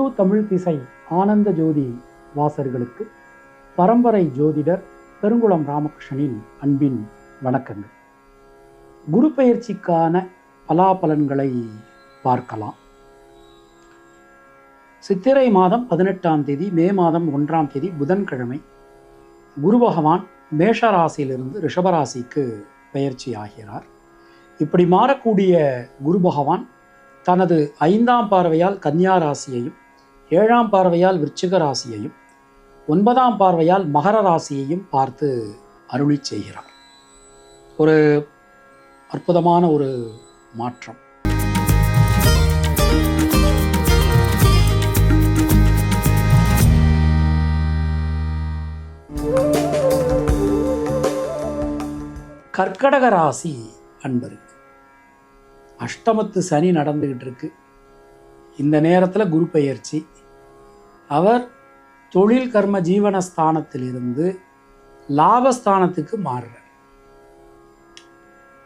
இந்து தமிழ் திசை ஆனந்த ஜோதி வாசர்களுக்கு பரம்பரை ஜோதிடர் பெருங்குளம் ராமகிருஷ்ணனின் அன்பின் வணக்கங்கள். குரு பயிற்சிக்கான பலாபலன்களை பார்க்கலாம். சித்திரை மாதம் பதினெட்டாம் தேதி மே மாதம் ஒன்றாம் தேதி புதன்கிழமை குரு பகவான் மேஷராசியிலிருந்து ரிஷபராசிக்கு பெயர்ச்சி ஆகிறார். இப்படி மாறக்கூடிய குரு பகவான் தனது ஐந்தாம் பார்வையால் கன்னியா ராசியையும் ஏழாம் பார்வையால் விருச்சிக ராசியையும் ஒன்பதாம் பார்வையால் மகர ராசியையும் பார்த்து அருளி செய்கிறார். ஒரு அற்புதமான ஒரு மாற்றம். கர்க்கடக ராசி அன்பருக்கு அஷ்டமத்து சனி நடந்துகிட்டு இருக்கு. இந்த நேரத்தில் குரு பெயர்ச்சி அவர் தொழில் கர்ம ஜீவன ஸ்தானத்திலிருந்து லாபஸ்தானத்துக்கு மாறுறார்.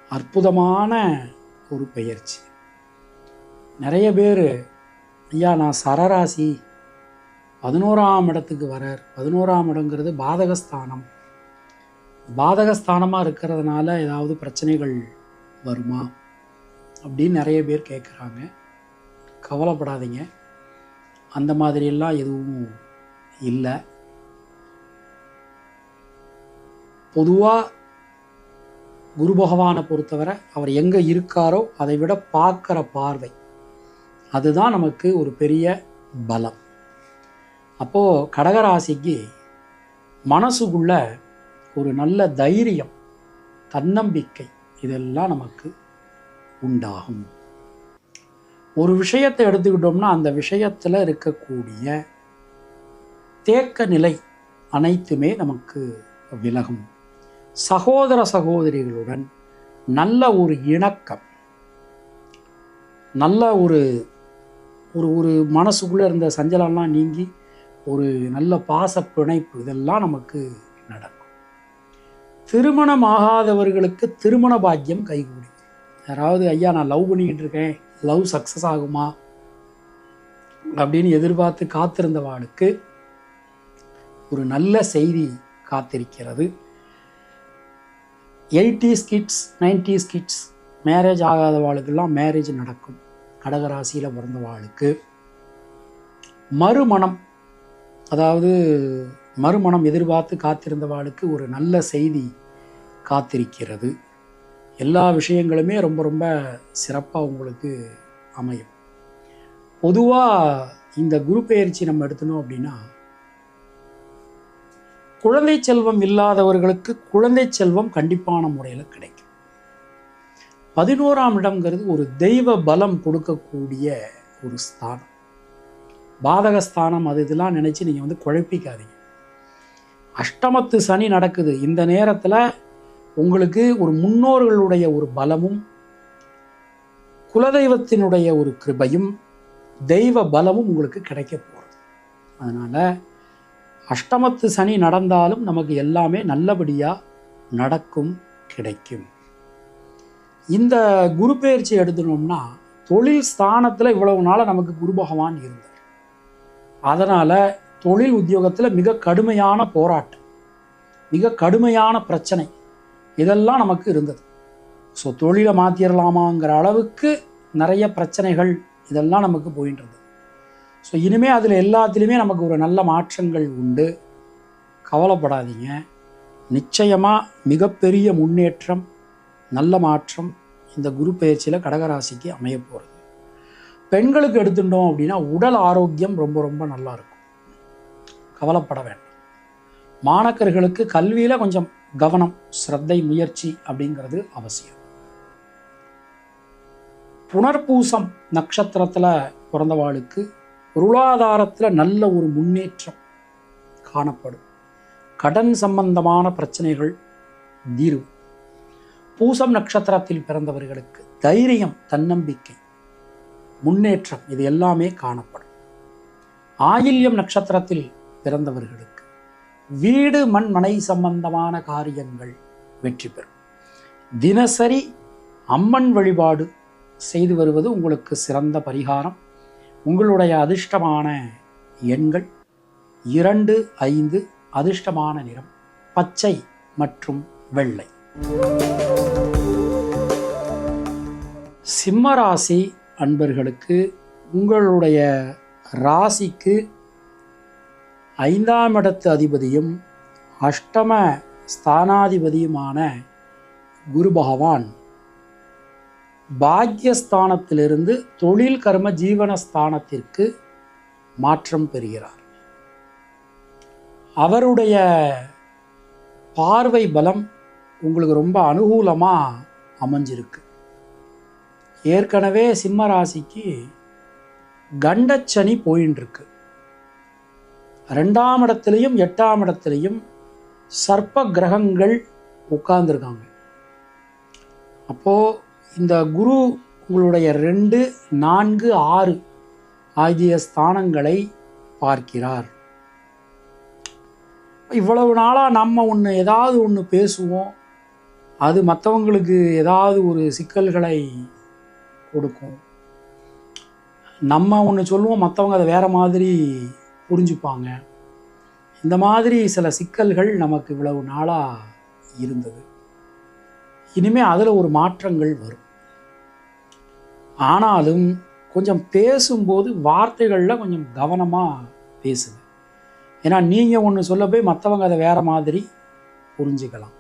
அற்புதமான ஒரு பெயர்ச்சி. நிறைய பேர் ஐயா நான் சரராசி. பதினோராம் இடத்துக்கு வரார் பதினோராம் இடங்கிறது பாதகஸ்தானம். பாதகஸ்தானமாக இருக்கிறதுனால ஏதாவது பிரச்சனைகள் வருமா? அப்படின்னு நிறைய பேர் கேட்குறாங்க கவலைப்படாதீங்க. அந்த மாதிரியெல்லாம் எதுவும் இல்லை. பொதுவாக குரு பகவானை பொறுத்தவரை அவர் எங்கே இருக்காரோ அதை விட பார்க்குற பார்வை. அதுதான் நமக்கு ஒரு பெரிய பலம். அப்போது கடகராசிக்கு மனசுக்குள்ள ஒரு நல்ல தைரியம் தன்னம்பிக்கை இதெல்லாம் நமக்கு உண்டாகும். ஒரு விஷயத்தை எடுத்துக்கிட்டோம்னா அந்த விஷயத்தில் இருக்கக்கூடிய தேக்க நிலை அனைத்துமே நமக்கு விலகும். சகோதர சகோதரிகளுடன் நல்ல ஒரு இணக்கம் நல்ல ஒரு ஒரு ஒரு மனசுக்குள்ளே இருந்த சஞ்சலம்லாம் நீங்கி ஒரு நல்ல பாச பிணைப்பு இதெல்லாம் நமக்கு நடக்கும். திருமணம் ஆகாதவர்களுக்கு திருமண பாக்கியம் கைகூடி. யாராவது ஐயா நான் லவ் பண்ணிக்கிட்டு இருக்கேன். லவ் சக்ஸஸ் ஆகுமா? அப்படின்னு எதிர்பார்த்து காத்திருந்தவாளுக்கு ஒரு நல்ல செய்தி காத்திருக்கிறது. Eighties kids nineties kids marriage ஆகாதவாளுக்கெல்லாம் marriage நடக்கும். கடகராசியில் பிறந்தவாளுக்கு மறுமணம் அதாவது மறுமணம் எதிர்பார்த்து காத்திருந்தவாளுக்கு ஒரு நல்ல செய்தி காத்திருக்கிறது. எல்லா விஷயங்களுமே ரொம்ப ரொம்ப சிறப்பாக உங்களுக்கு அமையும். பொதுவாக இந்த குரு பெயர்ச்சி நம்ம எடுத்தணும் அப்படின்னா குழந்தை செல்வம் இல்லாதவர்களுக்கு குழந்தை செல்வம் கண்டிப்பான முறையில் கிடைக்கும். பதினோராம் இடம்ங்கிறது ஒரு தெய்வ பலம் கொடுக்கக்கூடிய ஒரு ஸ்தானம். பாதகஸ்தானம் அது இதெல்லாம் நினச்சி நீங்கள் வந்து குழப்பிக்காதீங்க. அஷ்டமத்து சனி நடக்குது. இந்த நேரத்தில் உங்களுக்கு ஒரு முன்னோர்களுடைய ஒரு பலமும் குலதெய்வத்தினுடைய ஒரு கிருபையும் தெய்வ பலமும் உங்களுக்கு கிடைக்க போகிறது அதனால் அஷ்டமத்து சனி நடந்தாலும் நமக்கு எல்லாமே நல்லபடியாக நடக்கும் கிடைக்கும். இந்த குரு பயிற்சி எடுத்துனோம்னா தொழில் ஸ்தானத்தில் இவ்வளவு நாளாக நமக்கு குரு பகவான் இருந்தார். அதனால் தொழில் உத்தியோகத்தில் மிக கடுமையான போராட்டம் மிக கடுமையான பிரச்சனை. இதெல்லாம் நமக்கு இருந்தது. ஸோ தொழிலை மாற்றிடலாமாங்கிற அளவுக்கு நிறைய பிரச்சனைகள் இதெல்லாம் நமக்கு போயிட்டு இருந்தது ஸோ இனிமேல் அதில் எல்லாத்துலேயுமே நமக்கு ஒரு நல்ல மாற்றங்கள் உண்டு. கவலைப்படாதீங்க. நிச்சயமாக மிகப்பெரிய முன்னேற்றம் நல்ல மாற்றம் இந்த குரு பயிற்சியில் கடகராசிக்கு அமைய போகிறது பெண்களுக்கு எடுத்துட்டோம் அப்படின்னா உடல் ஆரோக்கியம் ரொம்ப ரொம்ப நல்லா இருக்கும். கவலைப்பட வேண்டாம். மாணக்கர்களுக்கு கல்வியில் கொஞ்சம் கவனம் ஸ்ரத்தை முயற்சி அப்படிங்கிறது அவசியம். புனர்பூசம் நட்சத்திரத்தில் பிறந்தவாளுக்கு பொருளாதாரத்தில் நல்ல ஒரு முன்னேற்றம் காணப்படும். கடன் சம்பந்தமான பிரச்சனைகள் தீரும். பூசம் நட்சத்திரத்தில் பிறந்தவர்களுக்கு தைரியம் தன்னம்பிக்கை முன்னேற்றம் இது எல்லாமே காணப்படும். ஆயில்யம் நட்சத்திரத்தில் பிறந்தவர்களுக்கு வீடு மண் மனை சம்பந்தமான காரியங்கள் வெற்றி பெறும். தினசரி அம்மன் வழிபாடு செய்து வருவது உங்களுக்கு சிறந்த பரிகாரம். உங்களுடைய அதிர்ஷ்டமான எண்கள் இரண்டு ஐந்து அதிர்ஷ்டமான நிறம் பச்சை மற்றும் வெள்ளை. சிம்மராசி அன்பர்களுக்கு உங்களுடைய ராசிக்கு ஐந்தாம் இடத்து அதிபதியும் அஷ்டம ஸ்தானாதிபதியுமான குரு பகவான். பாக்யஸ்தானத்திலிருந்து தொழில் கர்ம ஜீவனஸ்தானத்திற்கு மாற்றம் பெறுகிறார். அவருடைய பார்வை பலம் உங்களுக்கு ரொம்ப அனுகூலமாக அமைஞ்சிருக்கு. ஏற்கனவே சிம்ம ராசிக்கு கண்டச்சனி போயின்னு இருக்கு ரெண்டாம் இடத்துலையும் எட்டாம் இடத்துலையும் சர்ப்ப கிரகங்கள் உட்கார்ந்துருக்காங்க. அப்போது இந்த குரு உங்களுடைய ரெண்டு நான்கு ஆறு ஆகிய ஸ்தானங்களை பார்க்கிறார். இவ்வளவு நாளாக நம்ம ஒன்று ஏதாவது ஒன்று பேசுவோம். அது மற்றவங்களுக்கு ஏதாவது ஒரு சிக்கல்களை கொடுக்கும். நம்ம ஒன்று சொல்லுவோம் மற்றவங்க அதை வேறு மாதிரி புரிஞ்சுப்பாங்க. இந்த மாதிரி சில சிக்கல்கள் நமக்கு இவ்வளவு நாளாக இருந்தது. இனிமேல் அதில் ஒரு மாற்றங்கள் வரும். ஆனாலும் கொஞ்சம் பேசும்போது வார்த்தைகளில் கொஞ்சம் கவனமாக பேசுங்க. ஏன்னா நீங்கள் ஒன்று சொல்ல போய் மற்றவங்க அதை வேறு மாதிரி புரிஞ்சுக்கலாம்.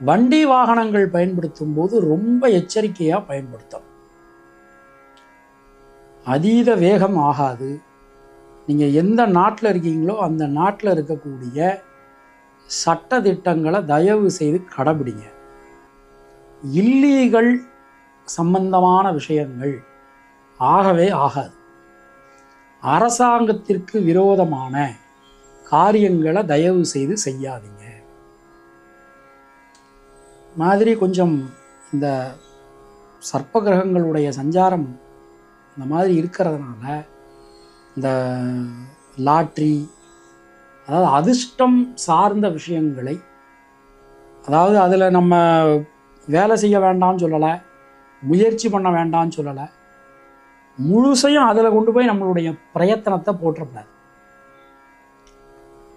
வண்டி வாகனங்கள் பயன்படுத்தும் போது ரொம்ப எச்சரிக்கையாக பயன்படுத்தணும். அதீத வேகம் ஆகாது. நீங்கள் எந்த நாட்டில் இருக்கீங்களோ அந்த நாட்டில் இருக்கக்கூடிய சட்ட திட்டங்களை தயவு செய்து கடைபிடிங்க. இல்லீகல் சம்பந்தமான விஷயங்கள் ஆகவே ஆகாது. அரசாங்கத்திற்கு விரோதமான காரியங்களை தயவு செய்து செய்யாதீங்க. மாதிரி கொஞ்சம் இந்த சர்ப்ப கிரகங்களுடைய சஞ்சாரம் இந்த மாதிரி இருக்கிறதுனால இந்த லாட்ரி அதாவது அதிர்ஷ்டம் சார்ந்த விஷயங்களை அதாவது அதில் நம்ம வேலை செய்ய வேண்டாம்னு சொல்லலை முயற்சி பண்ண வேண்டாம்னு சொல்லலை முழுசையும் அதில் கொண்டு போய் நம்மளுடைய பிரயத்தனத்தை போட்டுறக்கூடாது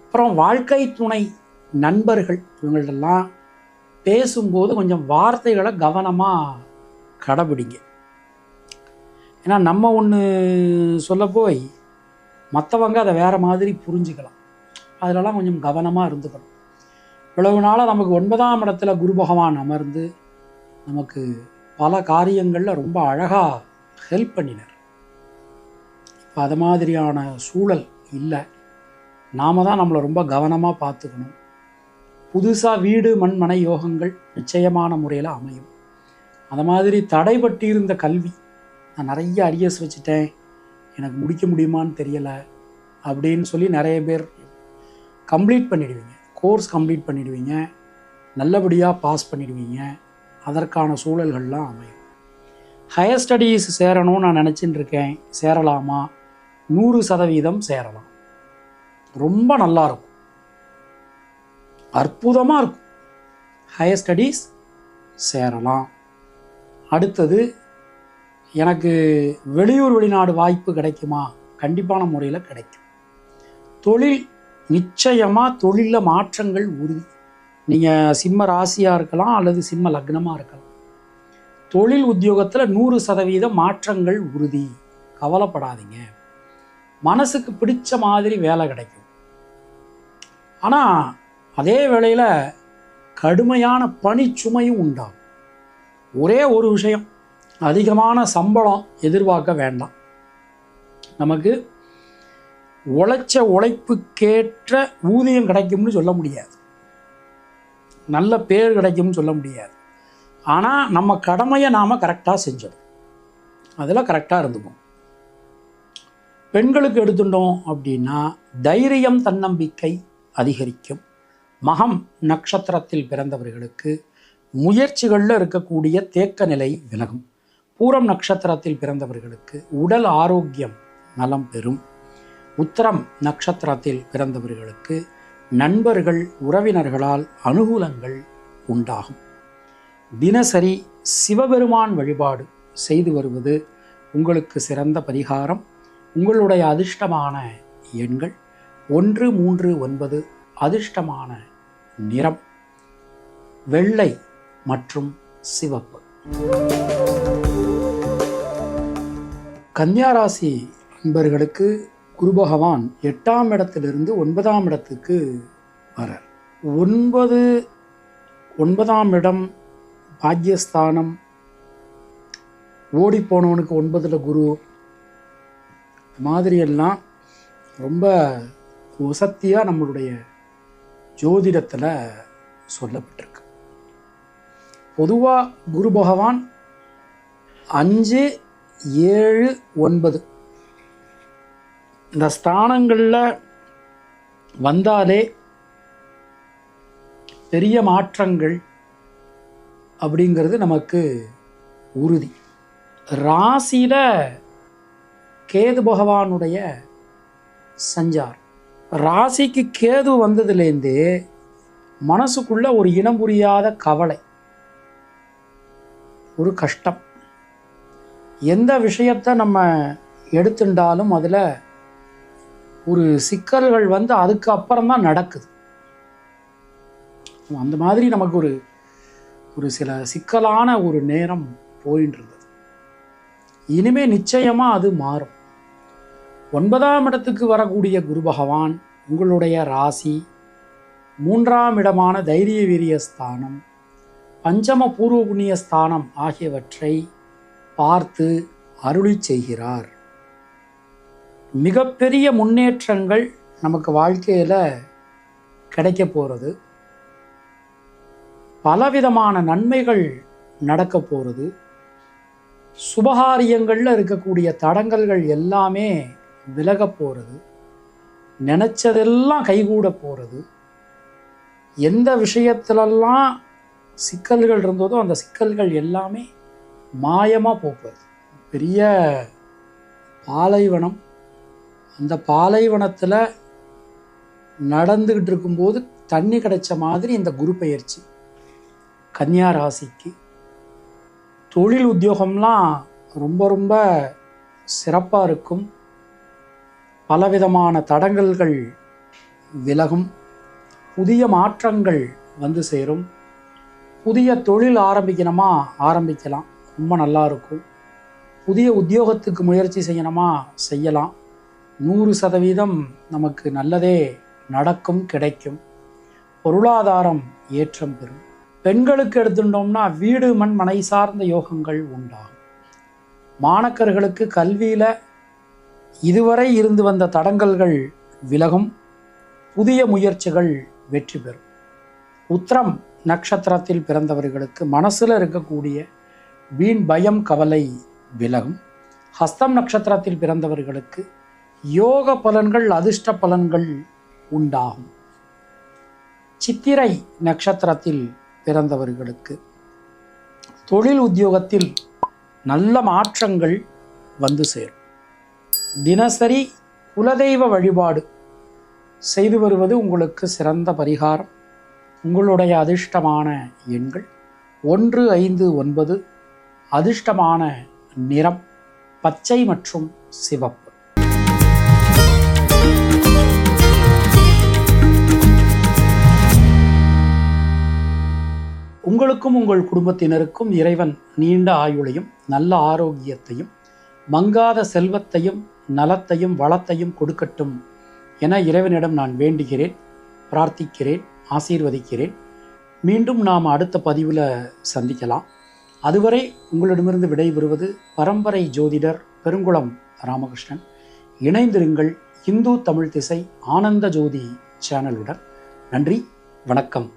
அப்புறம் வாழ்க்கை துணை நண்பர்கள் இவங்கள்டெல்லாம் பேசும்போது கொஞ்சம் வார்த்தைகளை கவனமாக கடைபிடிங்க. ஏன்னா நம்ம ஒன்று சொல்ல போய் மற்றவங்க அதை வேறு மாதிரி புரிஞ்சுக்கலாம். அதிலலாம் கொஞ்சம் கவனமாக இருந்துக்கணும். இவ்வளவு நாளாக நமக்கு ஒன்பதாம் இடத்துல குரு பகவான் அமர்ந்து நமக்கு பல காரியங்களில் ரொம்ப அழகாக ஹெல்ப் பண்ணினார். இப்போ அது மாதிரியான சூழல் இல்லை. நாம தான் நம்மளை ரொம்ப கவனமாக பார்த்துக்கணும். புதுசாக வீடு மண்மனை யோகங்கள் நிச்சயமான முறையில் அமையும். அது மாதிரி தடைபட்டிருந்த கல்வி நான் நிறைய அரியர்ஸ் வச்சுட்டேன். எனக்கு முடிக்க முடியுமான்னு தெரியலை அப்படின்னு சொல்லி நிறைய பேர் கம்ப்ளீட் பண்ணிடுவீங்க. கோர்ஸ் கம்ப்ளீட் பண்ணிடுவீங்க. நல்லபடியாக பாஸ் பண்ணிடுவீங்க. அதற்கான சூழல்கள்லாம் அமையும். ஹையர் ஸ்டடீஸ் சேரணும்னு நான் நினச்சின்னு இருக்கேன். சேரலாமா? நூறு சதவீதம் சேரலாம். ரொம்ப நல்லா இருக்கும். அற்புதமாக இருக்கும். ஹையர் ஸ்டடீஸ் சேரலாம். அடுத்தது எனக்கு வெளியூர் வெளிநாடு வாய்ப்பு கிடைக்குமா? கண்டிப்பான முறையில் கிடைக்கும். தொழில் நிச்சயமாக தொழிலில் மாற்றங்கள் உறுதி. நீங்கள் சிம்ம ராசியாக இருக்கலாம் அல்லது சிம்ம லக்னமாக இருக்கலாம். தொழில் உத்தியோகத்தில் நூறு சதவீத மாற்றங்கள் உறுதி. கவலைப்படாதீங்க. மனசுக்கு பிடிச்ச மாதிரி வேலை கிடைக்கும். ஆனால் அதே வேளையில் கடுமையான பணிச்சுமையும் உண்டாகும். ஒரே ஒரு விஷயம். அதிகமான சம்பளம் எதிர்பார்க்க வேண்டாம். நமக்கு உழைச்ச உழைப்புக்கேற்ற ஊதியம் கிடைக்கும்னு சொல்ல முடியாது. நல்ல பேர் கிடைக்கும்னு சொல்ல முடியாது. ஆனால் நம்ம கடமையை நாம் கரெக்டாக செஞ்சோம் அதில் கரெக்டாக இருந்துப்போம் பெண்களுக்கு எடுத்துட்டோம் அப்படின்னா தைரியம் தன்னம்பிக்கை அதிகரிக்கும். மகம் நட்சத்திரத்தில் பிறந்தவர்களுக்கு முயற்சிகளில் இருக்கக்கூடிய தேக்க நிலை விலகும். பூரம் நட்சத்திரத்தில் பிறந்தவர்களுக்கு உடல் ஆரோக்கியம் நலம் பெறும். உத்தரம் நட்சத்திரத்தில் பிறந்தவர்களுக்கு நண்பர்கள் உறவினர்களால் அனுகூலங்கள் உண்டாகும். தினசரி சிவபெருமான் வழிபாடு செய்து வருவது உங்களுக்கு சிறந்த பரிகாரம். உங்களுடைய அதிர்ஷ்டமான எண்கள் ஒன்று மூன்று ஒன்பது அதிர்ஷ்டமான நிறம். வெள்ளை மற்றும் சிவப்பு. கன்னியாராசி நண்பர்களுக்கு குரு பகவான் எட்டாம் இடத்திலிருந்து ஒன்பதாம் இடத்துக்கு வரார். ஒன்பது ஒன்பதாம் இடம் பாக்யஸ்தானம். ஓடி போனவனுக்கு ஒன்பதுல குரு. மாதிரியெல்லாம் ரொம்ப வசத்தியாக நம்மளுடைய ஜோதிடத்தில் சொல்லப்பட்டிருக்கு. பொதுவாக குரு பகவான் அஞ்சு ஏழு ஒன்பது. இந்த ஸ்தானங்களில் வந்தாலே பெரிய மாற்றங்கள் அப்படிங்கிறது நமக்கு உறுதி. ராசியில் கேது பகவானுடைய சஞ்சார் ராசிக்கு கேது வந்ததுலேருந்தே மனசுக்குள்ள ஒரு இனம் புரியாத கவலை ஒரு கஷ்டம். எந்த விஷயத்தை நம்ம எடுத்துட்டாலும் அதில் ஒரு சிக்கல்கள் வந்து அதுக்கு அப்புறம் தான் நடக்குது. அந்த மாதிரி நமக்கு ஒரு ஒரு சில சிக்கலான ஒரு நேரம் போயின்னு இருந்தது இனிமே நிச்சயமாக அது மாறும். ஒன்பதாம் இடத்துக்கு வரக்கூடிய குரு பகவான் உங்களுடைய ராசி மூன்றாம் இடமான தைரிய வீரிய ஸ்தானம் பஞ்சம பூர்வ புண்ணிய ஸ்தானம் ஆகியவற்றை பார்த்து அருளி செய்கிறார். மிகப்பெரிய முன்னேற்றங்கள் நமக்கு வாழ்க்கையில் கிடைக்க போகிறது பலவிதமான நன்மைகள் நடக்க போகிறது சுபகாரியங்களில் இருக்கக்கூடிய தடங்கல்கள் எல்லாமே விலக போகிறது நினச்சதெல்லாம் கைகூட போகிறது எந்த விஷயத்திலெல்லாம் சிக்கல்கள் இருந்ததோ அந்த சிக்கல்கள் எல்லாமே மாயமாக போகிறது பெரிய பாலைவனம். அந்த பாலைவனத்தில் நடந்துக்கிட்டு இருக்கும்போது தண்ணி கிடைச்ச மாதிரி இந்த குரு பயிற்சி. கன்னியா ராசிக்கு. தொழில் உத்தியோகம்லாம் ரொம்ப ரொம்ப சிறப்பாக இருக்கும். பலவிதமான தடங்கல்கள் விலகும். புதிய மாற்றங்கள் வந்து சேரும். புதிய தொழில் ஆரம்பிக்கணுமா? ஆரம்பிக்கலாம். ரொம்ப நல்லா இருக்கும் புதிய உத்தியோகத்துக்கு முயற்சி செய்யணுமா? செய்யலாம். நூறு சதவீதம் நமக்கு நல்லதே நடக்கும் கிடைக்கும். பொருளாதாரம் ஏற்றம் பெறும். பெண்களுக்கு எடுத்துட்டோம்னா வீடு மண் மனை சார்ந்த யோகங்கள் உண்டாகும். மாணக்கர்களுக்கு கல்வியில் இதுவரை இருந்து வந்த தடங்கல்கள் விலகும். புதிய முயற்சிகள் வெற்றி பெறும். உத்திரம் நட்சத்திரத்தில் பிறந்தவர்களுக்கு மனசில் இருக்கக்கூடிய வீண் பயம் கவலை விலகும். ஹஸ்தம் நட்சத்திரத்தில் பிறந்தவர்களுக்கு யோக பலன்கள் அதிர்ஷ்ட பலன்கள் உண்டாகும். சித்திரை நட்சத்திரத்தில் பிறந்தவர்களுக்கு தொழில் உத்தியோகத்தில் நல்ல மாற்றங்கள் வந்து சேரும். தினசரி குலதெய்வ வழிபாடு செய்து வருவது உங்களுக்கு சிறந்த பரிகாரம். உங்களுடைய அதிர்ஷ்டமான எண்கள் ஒன்று ஐந்து ஒன்பது அதிர்ஷ்டமான நிறம் பச்சை மற்றும் சிவப்பு. உங்களுக்கும் உங்கள் குடும்பத்தினருக்கும் இறைவன் நீண்ட ஆயுளையும் நல்ல ஆரோக்கியத்தையும் மங்காத செல்வத்தையும் நலத்தையும் வளத்தையும் கொடுக்கட்டும் என இறைவனிடம் நான் வேண்டுகிறேன் பிரார்த்திக்கிறேன் ஆசீர்வதிக்கிறேன். மீண்டும் நாம் அடுத்த பதிவில் சந்திக்கலாம். அதுவரை உங்களிடமிருந்து விடைபெறுவது பரம்பரை ஜோதிடர் பெருங்குளம் ராமகிருஷ்ணன். இணைந்திருங்கள் இந்து தமிழ் திசை ஆனந்த ஜோதி சேனலுடன். நன்றி வணக்கம்.